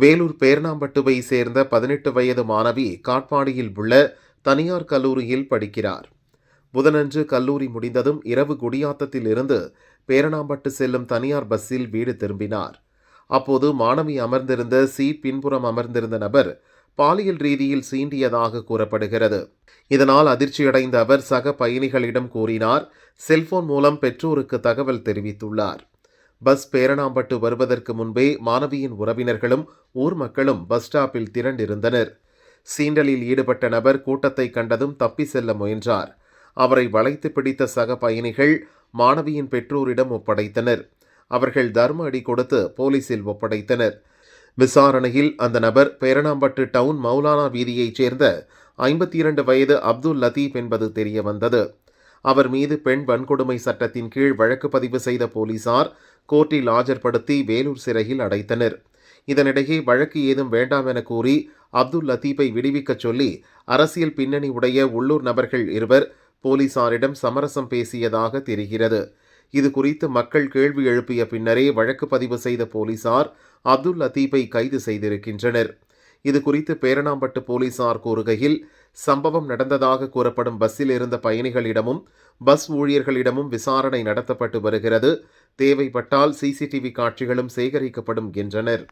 வேலூர் பேர்ணாம்பட்டுவை சேர்ந்த பதினெட்டு வயது மாணவி காட்பாடியில் உள்ள தனியார் கல்லூரியில் படிக்கிறார். புதனன்று கல்லூரி முடிந்ததும் இரவு குடியாத்தத்தில் இருந்து பேரணாம்பட்டு செல்லும் தனியார் பஸ்ஸில் வீடு திரும்பினார். அப்போது மாணவி அமர்ந்திருந்த சீட் பின்புறம் அமர்ந்திருந்த நபர் பாலியல் ரீதியில் சீண்டியதாக கூறப்படுகிறது. இதனால் அதிர்ச்சியடைந்த அவர் சக பயணிகளிடம் கூறினார் செல்போன் மூலம் பெற்றோருக்கு தகவல் தெரிவித்துள்ளார். பஸ் பேரணாம்பட்டு வருவதற்கு முன்பே மாணவியின் உறவினர்களும் ஊர் மக்களும் பஸ் ஸ்டாப்பில் திரண்டிருந்தனர். சீண்டலில் ஈடுபட்ட நபர் கூட்டத்தை கண்டதும் தப்பி செல்ல முயன்றார். அவரை வளைத்து பிடித்த சக பயணிகள் மாணவியின் பெற்றோரிடம் ஒப்படைத்தனர். அவர்கள் தர்ம அடி கொடுத்து போலீசில் ஒப்படைத்தனர். விசாரணையில் அந்த நபர் பேரணாம்பட்டு டவுன் மௌலானா வீதியைச் சேர்ந்த ஐம்பத்தி இரண்டு வயது அப்துல் லத்தீப் என்பது தெரிய வந்தது அவர் மீது பெண் வன்கொடுமை சட்டத்தின் கீழ் வழக்கு பதிவு செய்த போலீசார் கோர்ட்டில் ஆஜர்படுத்தி வேலூர் சிறையில் அடைத்தனர். இதனிடையே வழக்கு ஏதும் வேண்டாம் என கூறி அப்துல் லத்தீப்பை விடுவிக்கச் சொல்லி அரசியல் பின்னணி உடைய உள்ளூர் நபர்கள் இருவர் போலீசாரிடம் சமரசம் பேசியதாக தெரிகிறது. இது குறித்து மக்கள் கேள்வி எழுப்பிய பின்னரே வழக்கு பதிவு செய்த போலீசார் அப்துல் லத்தீப்பை கைது செய்திருக்கின்றனர். இது குறித்து பேரணாம்பட்டு போலீசார் கூறுகையில் சம்பவம் நடந்ததாக கூறப்படும் பஸ்ஸில் இருந்த பயணிகளிடமும் பஸ் ஊழியர்களிடமும் விசாரணை நடத்தப்பட்டு வருகிறது. தேவைப்பட்டால் சிசிடிவி காட்சிகளும் சேகரிக்கப்படும் என்றனர்.